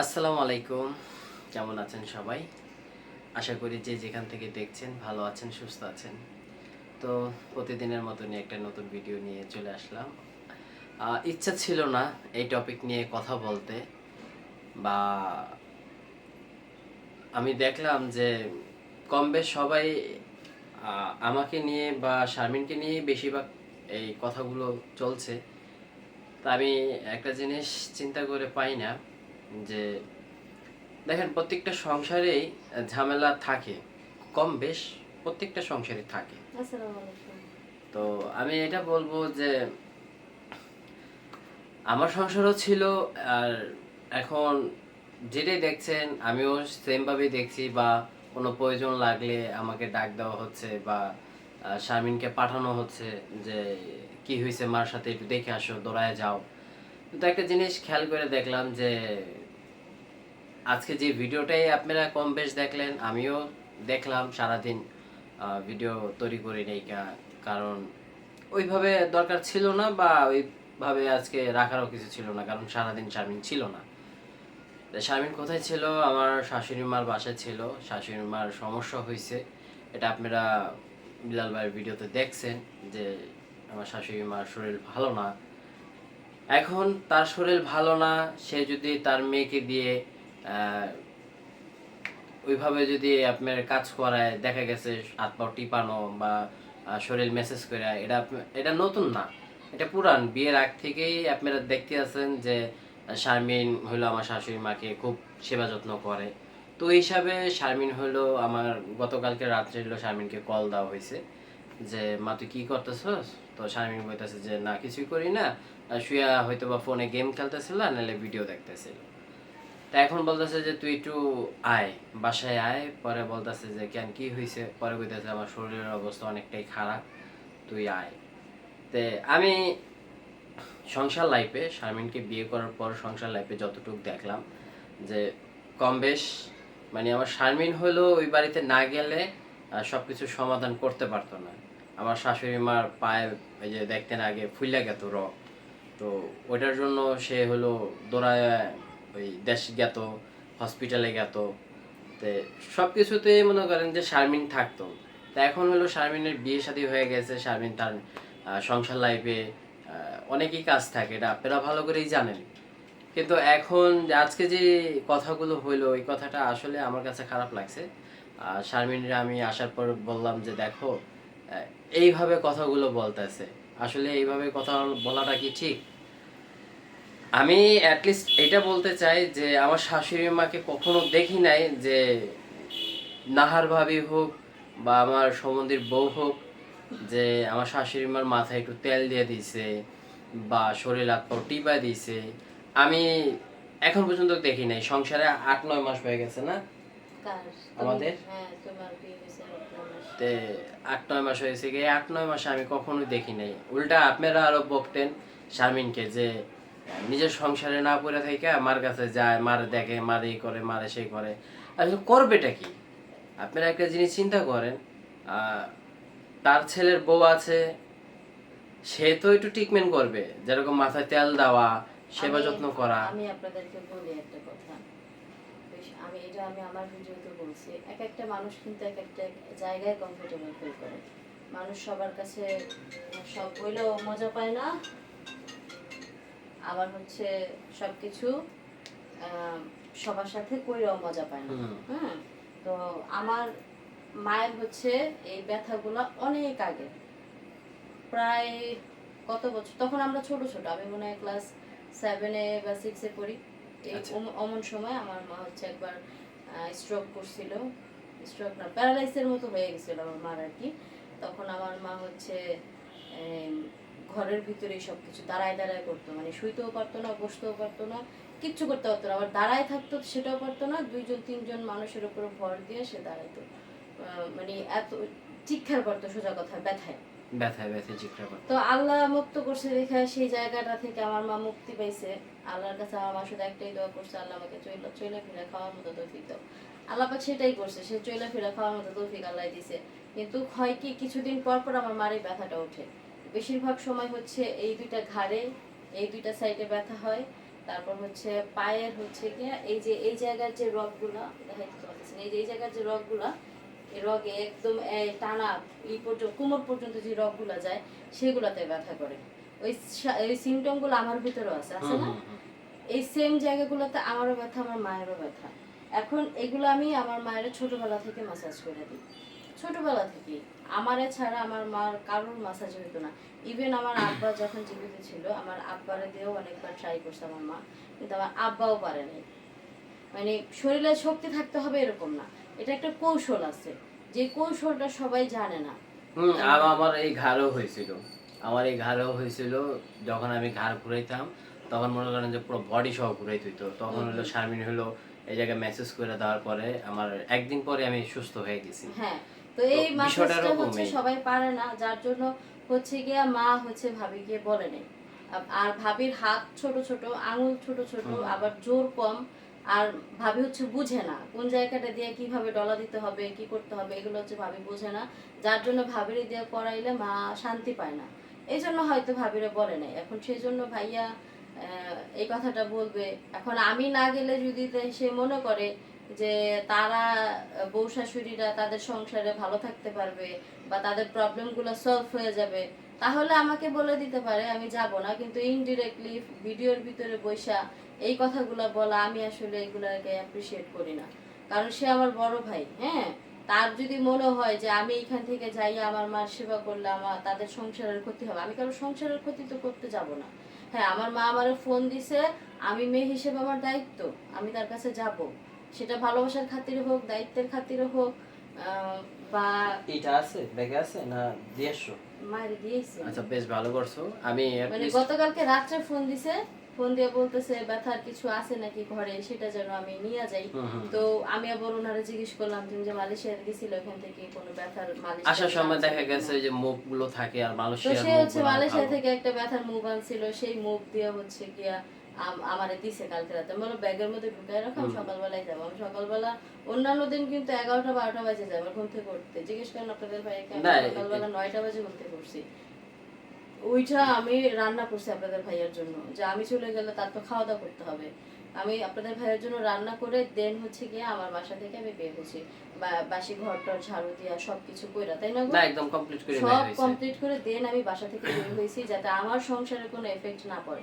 আসসালামু আলাইকুম। কেমন আছেন সবাই? আশা করি যে যেখান থেকে দেখছেন ভালো আছেন, সুস্থ আছেন। তো প্রতিদিনের মতনই একটা নতুন ভিডিও নিয়ে চলে আসলাম। ইচ্ছা ছিল না এই টপিক নিয়ে কথা বলতে, বা আমি দেখলাম যে কম বেশ সবাই আমাকে নিয়ে বা শারমিনকে নিয়ে বেশিরভাগ এই কথাগুলো চলছে। তা আমি একটা জিনিস চিন্তা করে পাই না। যে দেখেন প্রত্যেকটা সংসারেই ঝামেলা থাকে কম বেশ প্রত্যেকটা সংসারে থাকে। তো আমি এটা বলব যে আমার সংসারও ছিল আর এখন যেটাই দেখছেন আমিও সেম ভাবেই দেখছি বা কোনো প্রয়োজন লাগলে আমাকে ডাক দেওয়া হচ্ছে বা শারমিনকে পাঠানো হচ্ছে যে কি হয়েছে মার সাথে একটু দেখে আসো দৌড়ায় যাও। কিন্তু একটা জিনিস খেয়াল করে দেখলাম যে আজকে যে ভিডিওটাই আপনারা কম বেশ দেখলেন, আমিও দেখলাম সারাদিন ভিডিও তৈরি করি নাই কারণ ওইভাবে দরকার ছিল না বা ওইভাবে আজকে রাখারও কিছু ছিল না, কারণ সারাদিন শারমিন ছিল না। শারমিন কোথায় ছিল? আমার শাশুড়ি মার বাসায় ছিল। শাশুড়ি মার সমস্যা হয়েছে এটা আপনারা বিলাল ভাইয়ের ভিডিওতে দেখছেন যে আমার শাশুড়ি মার শরীর ভালো না। এখন তার শরীর ভালো না, সে যদি তার মেয়েকে দিয়ে ওইভাবে যদি আপনার কাজ করায় দেখা গেছে হাত পা টিপানো বা শরীর মেসেজ করে, এটা এটা নতুন না। এটা পুরান। বিয়ের আগ থেকেই আপনারা দেখতে আছেন যে, শারমিন হলো আমার শাশুড়ি মাকে খুব সেবা যত্ন করে। তো এই হিসাবে শারমিন হলো আমার, গতকালকে রাত্রে হলো শারমিনকে কল দেওয়া হয়েছে যে, মা, তুই কি করতেছস? তো শারমিন বলতেছে যে, না, কিছুই করি না। শুয়া হয়তো বা ফোনে গেম খেলতেছিল, নাহলে ভিডিও দেখতেছিল। তা এখন বলতেছে যে তুই একটু আয় বাসায় আয় পরে বলতেছে যে কেন কি হয়েছে পরে কইতেছে আমার শরীরের অবস্থা অনেকটাই খারাপ তুই আয়। তে আমি সংসার লাইফে শারমিনকে বিয়ে করার পর সংসার লাইফে যতটুকু দেখলাম যে কম বেশ মানে আমার শারমিন হলো ওই বাড়িতে না গেলে আহ, সবকিছু সমাধান করতে পারতো না। আমার শাশুড়ি মার পায়ে এই যে দেখতেন আগে ফুইলা গেত র তো ওইটার জন্য সে হলো দৌড়ায় ওই দেশ গেত হসপিটালে গেত। তে সব কিছুতে মনে করেন যে শারমিন থাকতো। তা এখন হলো শারমিনের বিয়ে শাদী হয়ে গেছে, শারমিন তার সংসার লাইফে অনেকই কাজ থাকে, এটা আপনারা ভালো করেই জানেন। কিন্তু এখন আজকে যে কথাগুলো হইল, ওই কথাটা আসলে আমার কাছে খারাপ লাগছে। শারমিনরা আমি আসার পর বললাম যে, দেখো এইভাবে কথাগুলো বলতেছে। আসলে এইভাবে কথা বলাটা কি ঠিক? আমি অ্যাটলিস্ট এটা বলতে চাই যে আমার শাশুড়ি মাকে কখনো দেখি নাই যে নাহার ভাবি হোক বা আমার সম্বন্ধীর বউ হোক যে আমার শাশুড়ি মার মাথায় একটু তেল দিয়ে দিছে বা শরীর হাত পা টিপা দিছে। আমি এখন পর্যন্ত দেখি নাই। সংসারে আট নয় মাস হয়ে গেছে না? আমাদের? হ্যাঁ। তে আট নয় মাস হয়েছে গিয়ে আট নয় মাসে আমি কখনোই দেখি নাই। উল্টা আপনারা আরও বকতেন শারমিনকে যে নিজের সংসারে না পড়ে থেকে মার কাছে যায় মার দেখে মার এই করে মারে সেই করে। আসলে করবেটা কি? আপনারা একটা জিনিস চিন্তা করেন তার ছেলের বউ আছে সে তো একটু ট্রিটমেন্ট করবে যেরকম মাথায় তেল দেওয়া সেবা যত্ন করা। আমি আপনাদেরকে বলি একটা কথা। আমি এটা আমি আমার ভিডিওতে বলছি এক একটা মানুষ কিন্তু এক একটা জায়গায় কমফোর্টেবল ফিল করে। মানুষ সবার কাছে সব বইলেও মজা পায় না আবার হচ্ছে সবকিছু সবার সাথে কইরাও মজা পায় না। হ্যাঁ? তো আমার মায়ের হচ্ছে এই ব্যথাগুলো অনেক আগে। প্রায় কত বছর? তখন আমরা ছোট ছোট আমি মনে হয় ক্লাস সেভেনে বা সিক্সে পড়ি। এই আচ্ছা। অমন সময় আমার মা হচ্ছে একবার স্ট্রোক করছিল। স্ট্রোক না প্যারালাইসের মতো হয়ে গেছিল আমার মার আর কি। তখন আমার মা হচ্ছে ঘরের ভিতরেই সব কিছু দাঁড়ায় দাঁড়ায় করতো। মানে শুইতেও পারতো না বসতেও পারতো না কিচ্ছু করতে পারতো না। আবার দাঁড়ায় থাকতো সেটাও পারতো না। দুইজন তিনজন মানুষের উপর ভর দিয়ে সে দাঁড়াইতো। মানে এত চিৎকার করতো সোজা কথা ব্যথায়। তো আল্লাহ মুক্ত করছে দেখে সেই জায়গাটা থেকে আমার মা মুক্তি পাইছে। আল্লাহর কাছে আমার মা শুধু একটাই দোয়া করছে আল্লাহ আমাকে চইলা চইলা ফিরে খাওয়ার মতো তৌফিক দাও। আল্লাহ পাক সেটাই করছে সে চইলা ফিরে খাওয়ার মতো তৌফিক আল্লাহ দিছে। কিন্তু হয় কি কিছুদিন পর পর আমার মার এই ব্যথাটা ওঠে। বেশিরভাগ সময় হচ্ছে এই দুইটা ঘাড়ে এই দুইটা সাইডে ব্যথা হয়। তারপর হচ্ছে পায়ের হচ্ছে কি এই যে এই জায়গার যে রগগুলা দেখাইতে পারতেছেন এই যে এই জায়গার যে রগগুলা এই রগে একদম টানা এই পর্যন্ত কোমর পর্যন্ত যে রগগুলা যায় সেগুলাতে ব্যথা করে। ওই ওই সিমটমগুলো আমার ভিতরেও আছে আছে না। এই সেম জায়গাগুলোতে আমারও ব্যথা আমার মায়েরও ব্যথা। এখন এগুলো আমি আমার মায়ের ছোটবেলা থেকে মাসাজ করে দিই। ছোটবেলা থেকে আমারে ছাড়া আমার মার কারোর মাসাজ হইতো না। ইভেন আমার আব্বা যখন জীবিত ছিল আমার আব্বারে দিয়েও অনেকবার ট্রাই করছে আমার মা কিন্তু আমার আব্বাও পারেনি মানে শরীরে শক্তি থাকতে হবে এরকম না। এটা একটা কৌশল আছে। যে কৌশলটা সবাই জানে না। হুম, আর আমার এই ঘাড়ও হয়েছিল। আমার এই ঘাড়ও হয়েছিল। যখন আমি ঘাড় ঘুরাইতাম তখন মনে করেন যে পুরো বডি সহ ঘুরাইতে হইতো। তখন হলো শারমিন হলো এই জায়গায় মেসেজ করে দেওয়ার পরে আমার একদিন পরে আমি সুস্থ হয়ে গেছি। হ্যাঁ। তো এই মাসাজটা হচ্ছে সবাই পারে না যার জন্য হচ্ছে গিয়া মা হচ্ছে ভাবিকে বলে নেই। আর ভাবির হাত ছোট ছোট আঙুল ছোট ছোট আবার জোর কম আর ভাবি হচ্ছে বুঝে না কোন জায়গাটা দিয়ে কীভাবে ডলা দিতে হবে কি করতে হবে এগুলো হচ্ছে ভাবি বুঝে না। যার জন্য ভাবির দিয়ে করাইলে মা শান্তি পায় না। এই জন্য হয়তো ভাবিরে বলে নাই। এখন সেই জন্য ভাইয়া আহ, এই কথাটা বলবে। এখন আমি না গেলে যদি সে মনে করে যে তারা বউ শাশুড়িরা তাদের সংসারে ভালো থাকতে পারবে বা তাদের প্রবলেমগুলো সলভ হয়ে যাবে, তাহলে আমাকে বলে দিতে পারে, আমি যাব না। কিন্তু ইনডিরেক্টলি ভিডিওর ভিতরে বৈশা এই কথাগুলো বলা আমি আসলে এগুলাকে অ্যাপ্রিসিয়েট করি না। কারণ সে আমার বড় ভাই হ্যাঁ? তার যদি মনে হয় যে আমি এখান থেকে যাই আমার মার সেবা করলে আমার, তাদের সংসারের ক্ষতি হবে, আমি কারও সংসারের ক্ষতি তো করতে যাব না। হ্যাঁ আমার মা আমারে ফোন দিছে, আমি মেয়ে হিসেবে আমার দায়িত্ব, আমি তার কাছে যাব। সেটা ভালোবাসার খাতিরে হোক দায়িত্বের খাতিরে হোক বা এটা আছে ব্যাগে আছে না দিয়ে আসছো? মায়ের দিয়েছে। আচ্ছা বেশ ভালো করছ। আমি মানে গতকালকে রাত্রে ফোন দিছে ফোন দিয়ে বলতেছে ব্যথার কিছু আছে নাকি ঘরে? সেটা যেন আমি নিয়ে যাই। তো আমি আবার ওনারা জিজ্ঞেস করলাম তুমি যে মালয়েশিয়া গেছিল ওখান থেকে কোনো ব্যথার মালিশ আসার সময় দেখা গেছে যে মুভগুলো থাকে আর তো সে হচ্ছে মালয়েশিয়া থেকে একটা ব্যথার মুভ আনছিল সেই মুভ দিয়ে হচ্ছে গিয়া আমারে দিছে কালকে রাতে। আমি বললাম ব্যাগের মধ্যে ঢুকাই রাখো আমি সকালবেলায় যাব। আমি সকালবেলা অন্যান্য দিন কিন্তু এগারোটা বারোটা বাজে যাব ঘুম থেকে উঠতে। জিজ্ঞেস করেন আপনাদের ভাইকে সকালবেলা নয়টা বাজে ঘুম থেকে উঠছি। ওইটা আমি রান্না করছি আপনাদের ভাইয়ের জন্য। যে আমি চলে গেলে তার তো খাওয়া দাওয়া করতে হবে। আমি আপনাদের ভাইয়ের জন্য রান্না করে দেন হচ্ছে গিয়ে আমার বাসা থেকে আমি বের হয়েছি। বা- বাসি ঘর টর ঝাড়ু দিয়া সবকিছু কইরা তাই না একদম কমপ্লিট করে সব কমপ্লিট করে দেন আমি বাসা থেকে বের হয়েছি যাতে আমার সংসারে কোনো এফেক্ট না পড়ে।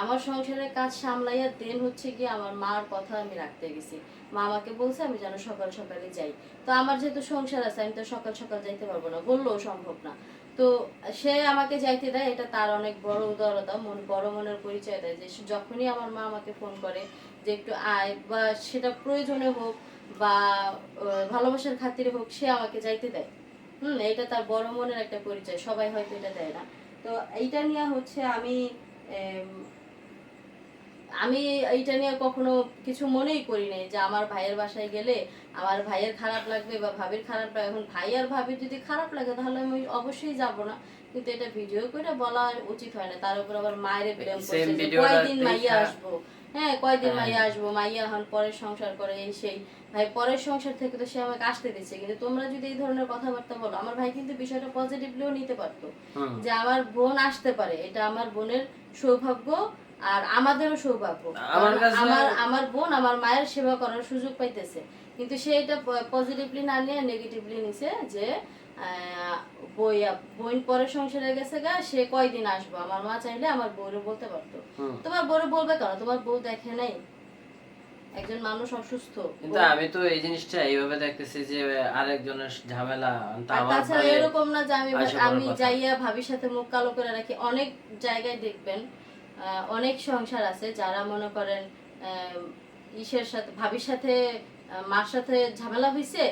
আমার সংসারের কাজ সামলাইয়া দেন হচ্ছে গিয়ে আমার মার কথা আমি রাখতে গেছি। মা আমাকে বলছে, আমি যেন সকাল সকালে যাই। তো আমার যেহেতু সংসার আছে, আমি তো সকাল সকাল যাইতে পারব না। বললেও সম্ভব না। তো সে আমাকে যাইতে দেয়। এটা তার অনেক বড় উদারতা, মন, বড় মনের পরিচয় দেয় যে যখনই আমার মা আমাকে ফোন করে যে একটু আয় বা সেটা প্রয়োজনে হোক বা ভালোবাসার খাতিরে হোক, সে আমাকে যাইতে দেয়। হুম, এটা তার বড় মনের একটা পরিচয়। সবাই হয়তো এটা দেয় না। তো এইটা নিয়ে হচ্ছে আমি আমি এইটা নিয়ে কখনো কিছু মনেই করি নাই যে আমার ভাইয়ের বাসায় গেলে আমার ভাইয়ের খারাপ লাগবে বা ভাবির খারাপ লাগবে। এখন ভাই আর ভাবির যদি খারাপ লাগে তাহলে আমি অবশ্যই যাব না। কিন্তু এটা ভিডিও করে বলা উচিত হয় না। তার উপর আবার মায়ের Same করছে কয়দিন মাইয়া আসব? হ্যাঁ কয়দিন হ্যাঁ। মাইয়া আসব? মাইয়া এখন পরের সংসার করে এই সেই। ভাই পরের সংসার থেকে তো সে আমাকে আসতে দিচ্ছে। কিন্তু তোমরা যদি এই ধরনের কথাবার্তা বলো আমার ভাই কিন্তু বিষয়টা পজিটিভলিও নিতে পারতো। যে আমার বোন আসতে পারে। এটা আমার বোনের সৌভাগ্য আর আমাদেরও সৌভাগ্য। আমার আমার বোন আমার মায়ের সেবা করার সুযোগ পাইতেছে। কিন্তু সে এটা পজিটিভলি না নিয়ে নেগেটিভলি নিছে যে বইয়া বোন পরে সংসারে গেছে গা সে কয়দিন আসব? আমার মা চাইলে আমার বউরে বলতে পারতো। তোমার বউরে বলবে কেন? তোমার বউ দেখে নাই। একজন মানুষ অসুস্থ। কিন্তু আমি তো এই জিনিসটা এইভাবে দেখতেছি যে আরেকজনের ঝামেলা তাছাড়া এরকম না যে আমি আমি যাইয়া ভাবির সাথে মুখ কালো করে রাখি। অনেক জায়গায় দেখবেন অনেক সংসার আছে যারা মনে করেন ইসের সাথে ভাবির সাথে মার সাথে ঝামেলা হইছে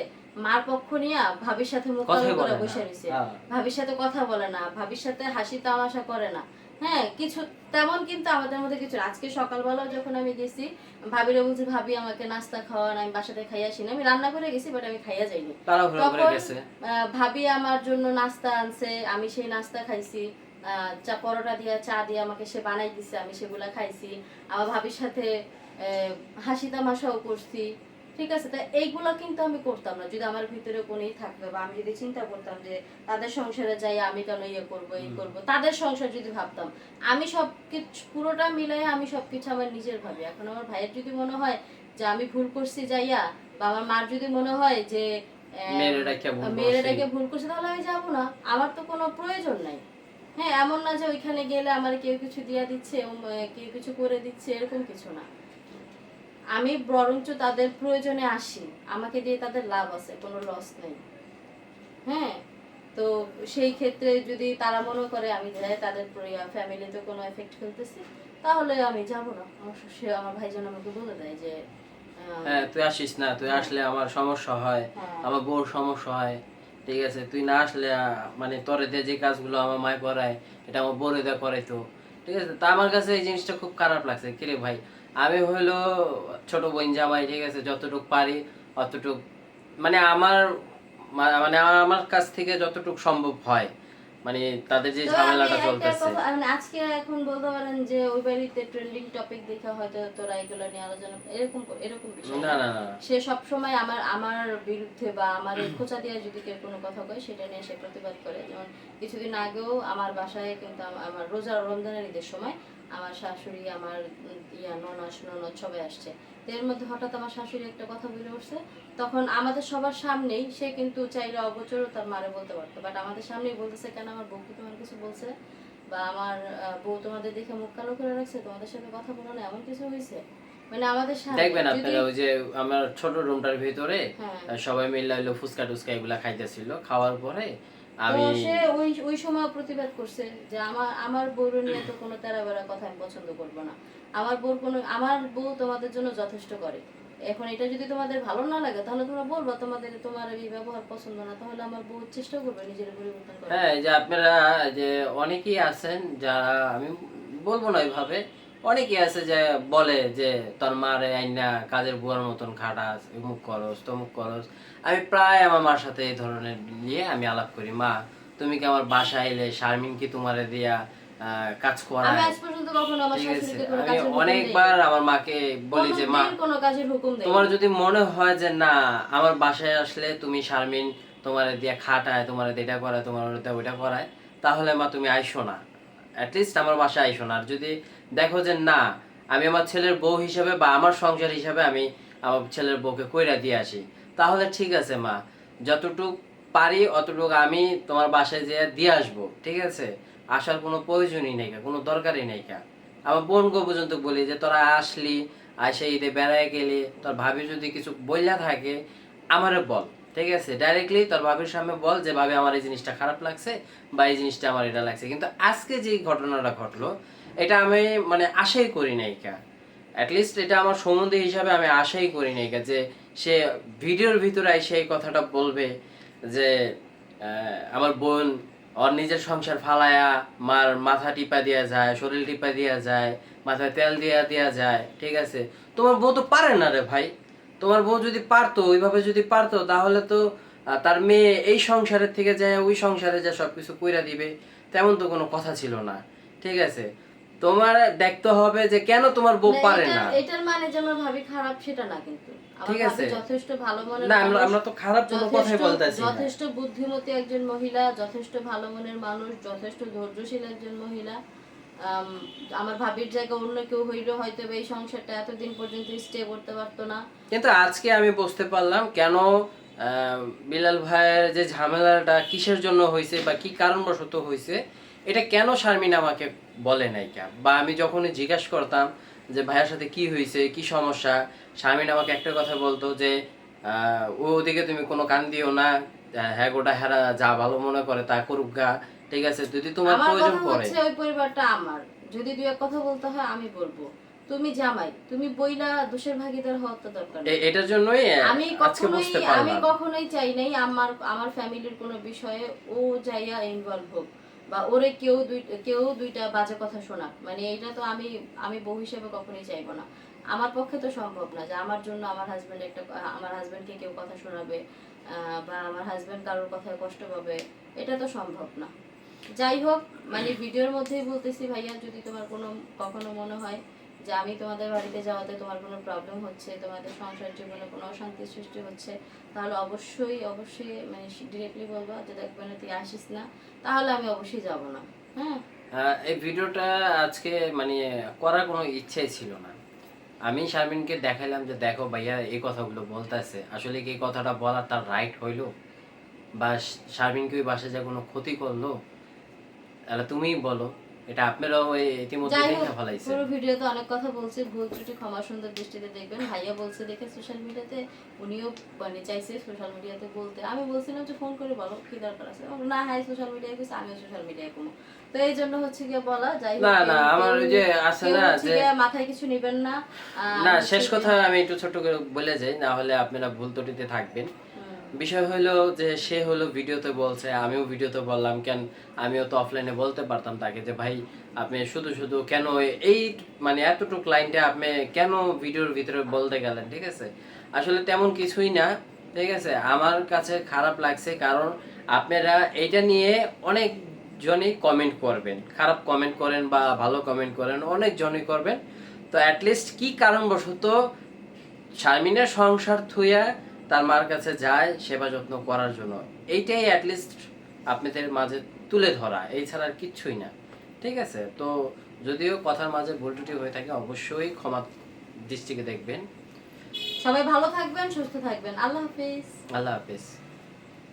মার পক্ষ নিয়ে ভাবির সাথে কথাই করে বসে রইছে। হ্যাঁ। ভাবির সাথে কথা বলে না ভাবির সাথে হাসি তামাশা করে না। হ্যাঁ কিছু তেমন কিন্তু আমাদের মধ্যে কিছু। আজকে সকালবেলাও যখন আমি গেছি ভাবিরে বলছি ভাবি আমাকে নাস্তা খাওয়ান আমি বাসাতে খাইয়া আসি না। আমি রান্না করে গেছি বাট আমি খাইয়া যাইনি। তখন ভাবি আমার জন্য নাস্তা আনছে আমি সেই নাস্তা খাইছি। চা পরোটা দিয়া চা দিয়ে আমাকে সে বানাই দিছে আমি সেগুলা খাইছি। আমার ভাবির সাথে হাসি তামাশাও করছি। ঠিক আছে তাই এইগুলো কিন্তু আমি করতাম না। যদি আমার ভিতরে কোনো ই থাকতো বা আমি যদি চিন্তা করতাম যে তাদের সংসারে যাই আমি কেন ইয়ে করব এই করব? তাদের সংসার যদি ভাবতাম আমি সব কিছু পুরোটা মিলাই আমি সবকিছু আমার নিজের ভাবি। এখন আমার ভাইয়ের যদি মনে হয় যে আমি ভুল করছি যাইয়া বা আমার মার যদি মনে হয় যে করছি। ভুল করছে তাহলে আমি যাব না। আমার তো কোনো প্রয়োজন নাই। হ্যাঁ এমন না যে ওইখানে গেলে আমার কেউ কিছু দিয়া দিচ্ছে কেউ কিছু করে দিচ্ছে এরকম কিছু না। আমি বরঞ্চ তাদের প্রয়োজনে আসি। আমাকে দিয়ে তাদের লাভ আছে কোনো লস নেই। হ্যাঁ তো সেই ক্ষেত্রে যদি তারা মনে করে আমি যাই তাদের ফ্যামিলিতে কোনো এফেক্ট ফেলতেছি তাহলে আমি যাব না। আমার সে আমার ভাইজান আমাকে বলে দেয় যে হ্যাঁ তুই আসিস না তুই আসলে আমার সমস্যা হয় হ্যাঁ। আমার বউর সমস্যা হয়। ঠিক আছে, তুই না আসলে মানে তোরে যে কাজগুলো আমার মায় করায়, এটা আমার বড় দিয়ে করাইতো। ঠিক আছে, তা আমার কাছে এই জিনিসটা খুব খারাপ লাগছে। কিরে ভাই? আমি হইল ছোট বোন জামাই, ঠিক আছে, যতটুক পারি, অতটুক মানে আমার মানে আমার কাছ থেকে যতটুক সম্ভব হয়। মানে তাদের যে ঝামেলাটা চলতেছে। মানে আজকে এখন বলতে পারেন যে ওই বাড়িতে ট্রেন্ডিং টপিক দেখে হয়তো তোরা এগুলো নিয়ে আলোচনা এরকম এরকম বিষয় না না না। সে সব সময় আমার আমার বিরুদ্ধে বা আমার খোঁচা দিয়ে যদি কেউ কোনো কথা কয় সেটা নিয়ে সে প্রতিবাদ করে। যেমন কিছুদিন আগেও আমার বাসায় কিন্তু আমার রোজা রমজানের ঈদের সময় আমার শাশুড়ি আমার ইয়া ননস ননদ সবাই আসছে। তো এর মধ্যে হঠাৎ আমার শাশুড়ি একটা কথা বলে উঠছে। তখন আমাদের সবার সামনেই সে কিন্তু চাইলে অবচরও তার মারে বলতে পারতো। বাট আমাদের সামনেই বলতেছে কেন আমার বউ কি তোমার কিছু বলছে? বা আমার বউ তোমাদের দেখে মুখ কালো করে রাখছে তোমাদের সাথে কথা বলো না এমন কিছু হয়েছে? মানে আমাদের দেখবেন আপনারা ওই যে আমার ছোট রুমটার ভিতরে হ্যাঁ। সবাই মিলে ফুচকা টুচকা এগুলা খাইতেছিল। খাওয়ার পরে আমি সে ওই ওই সময় প্রতিবাদ করছে যে আমার আমার বউর নিয়ে তো কোনো কথা আমি পছন্দ করব না। আমার বউর কোনো আমার বউ তোমাদের জন্য যথেষ্ট করে। এখন এটা যদি তোমাদের ভালো না লাগে তাহলে তোমরা বলব তোমাদের তোমার এই ব্যবহার পছন্দ না তাহলে আমার বউ চেষ্টা করবে নিজের পরিবর্তন করার। হ্যাঁ যে আপনারা যে অনেকেই আছেন যারা আমি বলব না ওইভাবে অনেকেই আছে যে বলে যে তোর মারে আইনা কাজের বুয়ার মতন খাটাস অমুক করস তমুক করস। আমি প্রায় আমার মার সাথে এই ধরনের নিয়ে আমি আলাপ করি মা তুমি কি আমার বাসায় এলে শারমিন কি তোমারে দিয়া কাজ আমি আজ পর্যন্ত কখনো আমার শাশুড়িকে কোনো কাজের হুকুম অনেকবার আমার মাকে বলি যে মা কোনো কাজের হুকুম দেই তোমার যদি মনে হয় যে না আমার বাসায় আসলে তুমি শারমিন তোমার দিয়ে খাটায় তোমার এটা করায় তোমার ওটা ওইটা করায় তাহলে মা তুমি আইসো না। অ্যাটলিস্ট আমার বাসায় আইসো না। আর যদি দেখো যে না, আমি আমার ছেলের বউ হিসাবে বা আমার সংসার হিসাবে আমি আমার ছেলের বউকে কইরা দিয়ে আসি। তাহলে ঠিক আছে মা, যতটুক পারি অতটুকু আমি তোমার বাসায় যেয়ে দিয়ে আসব, ঠিক আছে? আসার কোনো প্রয়োজনই নেই কোনো দরকারই নেই কা। আমার বোনকে পর্যন্ত বলি যে, তোরা আসলি আসে ঈদে বেড়ায় গেলি, তোর ভাবি যদি কিছু বললা থাকে, আমারে বল। ঠিক আছে? ডাইরেক্টলি তোর ভাবির সামনে বল যে, ভাবি, আমার এই জিনিসটা খারাপ লাগছে বা এই জিনিসটা আমার এটা লাগছে। কিন্তু আজকে যে ঘটনাটা ঘটলো এটা আমি মানে আশাই করি নাই কা। অ্যাটলিস্ট এটা আমার সম্বন্ধে হিসাবে আমি আশাই করি নাই কা যে সে ভিডিওর ভিতরে এসে এই কথাটা বলবে যে আমার বোন ওর নিজের সংসার ফালায়া, মার মাথা টিপা দেওয়া যায়, শরীর টিপা দেওয়া যায়, মাথায় তেল দিয়া দেওয়া যায়, ঠিক আছে? তোমার বউ তো পারে না রে ভাই। তোমার বউ যদি পারতো, ওইভাবে যদি পারতো, তাহলে তো তার মেয়ে এই সংসারের থেকে যায়, ওই সংসারে যা সবকিছু কইরা দিবে। তেমন তো কোনো কথা ছিল না, ঠিক আছে? তোমার দেখতে হবে যে কেন তোমার বউ পারে না। এটার মানে যে আমার ভাবি খারাপ সেটা না কিন্তু। ঠিক আছে। যথেষ্ট ভালো মনের না আমরা আমরা তো খারাপ কোনো কথাই বলতেছি যথেষ্ট বুদ্ধিমতী একজন মহিলা যথেষ্ট ভালো মনের মানুষ যথেষ্ট ধৈর্যশীল একজন মহিলা। আমার ভাবির জায়গায় অন্য কেউ হইলে হয়তো এই সংসারটা এতদিন পর্যন্ত স্টে করতে পারতো না। কিন্তু আজকে আমি বুঝতে পারলাম কেন বিলাল ভাইয়ের যে ঝামেলাটা কিসের জন্য হয়েছে বা কি কারণবশত হয়েছে এটা কেন শারমিন আমাকে বলে নাই কেন? বা আমি যখনই জিজ্ঞাসা করতাম যে ভাইয়ের সাথে কি হয়েছে? কি সমস্যা? শারমিন আমাকে একটা কথা বলতো যে ও ওদিকে তুমি কোনো কান দিও না। হ্যাঁ গোটা হেরা যা ভালো মনে করে তা করুক গা। ঠিক আছে যদি তোমার প্রয়োজন পড়ে ওই পরিবারটা আমার। যদি দুই এক কথা বলতে হয় আমি বলব। তুমি জামাই তুমি বইলা দোষের ভাগিদার হওয়ার তো দরকার নেই। এটার জন্যই আমি কখনোই আমি কখনোই চাই নাই আমার আমার ফ্যামিলির কোনো বিষয়ে ও যাইয়া ইনভলভ হোক। বা ওরে কেউ দুই, কেউ দুইটা বাজে কথা শোনাক। মানে এটা তো আমি আমি বউ হিসেবে কখনোই চাইব না। আমার পক্ষে তো সম্ভব না যে আমার জন্য আমার হাজব্যান্ড একটা আমার হাজব্যান্ডকে কেউ কথা শোনাবে বা আমার হাজব্যান্ড কারোর কথায় কষ্ট পাবে, এটা তো সম্ভব না। যাই হোক মানে ভিডিওর মধ্যেই বলতেছি ভাইয়া, যদি তোমার কোনো, কখনো মনে হয় যে আমি তোমাদের বাড়িতে যাওয়াতে তোমার কোনো প্রবলেম হচ্ছে, তোমাদের সংসার জীবনে কোনো অশান্তি সৃষ্টি হচ্ছে, তাহলে অবশ্যই অবশ্যই মানে ডিরেক্টলি বলবা যে দেখবে না, তুই আসিস না, তাহলে আমি অবশ্যই যাব না। হ্যাঁ এই ভিডিওটা আজকে মানে করার কোনো ইচ্ছাই ছিল না। আমি শারমিনকে দেখাইলাম যে দেখো ভাইয়া এই কথাগুলো বলতেছে, আসলে কি কথাটা বলার তার রাইট হইল? বা শারমিনকে ওই বাসায় যা কোনো ক্ষতি করল? তাহলে তুমিই বলো। এটা আপনারাও ইতিমধ্যে দেখে ফেলাইছে পুরো ভিডিওতে অনেক কথা বলছি ভুল ত্রুটি ক্ষমা সুন্দর দৃষ্টিতে দেখবেন। ভাইয়া বলছে দেখে সোশ্যাল মিডিয়াতে উনিও মানে চাইছে সোশ্যাল মিডিয়াতে বলতে। আমি বলছিলাম যে ফোন করে বলো কি দরকার আছে? না হাই সোশ্যাল মিডিয়ায় গেছে আমিও সোশ্যাল মিডিয়ায় কোনো তো এই জন্য হচ্ছে গিয়ে বলা যাই না, না, আমার ওই যে আছে না যে- মাথায় কিছু নেবেন না। না শেষ কথা আমি একটু ছোট করে বলে যাই না হলে আপনারা ভুল ত্রুটিতে থাকবেন। বিষয় হলো যে সে হলো ভিডিওতে বলছে, আমিও ভিডিওতে বললাম, কেন? আমিও তো অফলাইনে বলতে পারতাম তাকে যে, ভাই, আপনি শুধু শুধু কেন এই মানে এতটুকু লাইনটা আপনি কেন ভিডিওর ভিতরে বলতে গেলেন? ঠিক আছে? আসলে তেমন কিছুই না, ঠিক আছে? আমার কাছে খারাপ লাগছে কারণ আপনারা এইটা নিয়ে অনেক জনই কমেন্ট করবেন। খারাপ কমেন্ট করেন বা ভালো কমেন্ট করেন অনেক জনই করবেন। তো অ্যাটলিস্ট কি কারণবশত শারমিনের সংসার থুইয়া তার মার কাছে যায় সেবা যত্ন করার জন্য। এইটাই অ্যাটলিস্ট আপনাদের মাঝে তুলে ধরা এই ছাড়া আর কিচ্ছুই না। ঠিক আছে? তো যদিও কথার মাঝে ভুল ত্রুটি হয়ে থাকে অবশ্যই ক্ষমা দৃষ্টিকে দেখবেন। সবাই ভালো থাকবেন সুস্থ থাকবেন। আল্লাহ হাফিজ। আল্লাহ হাফিজ।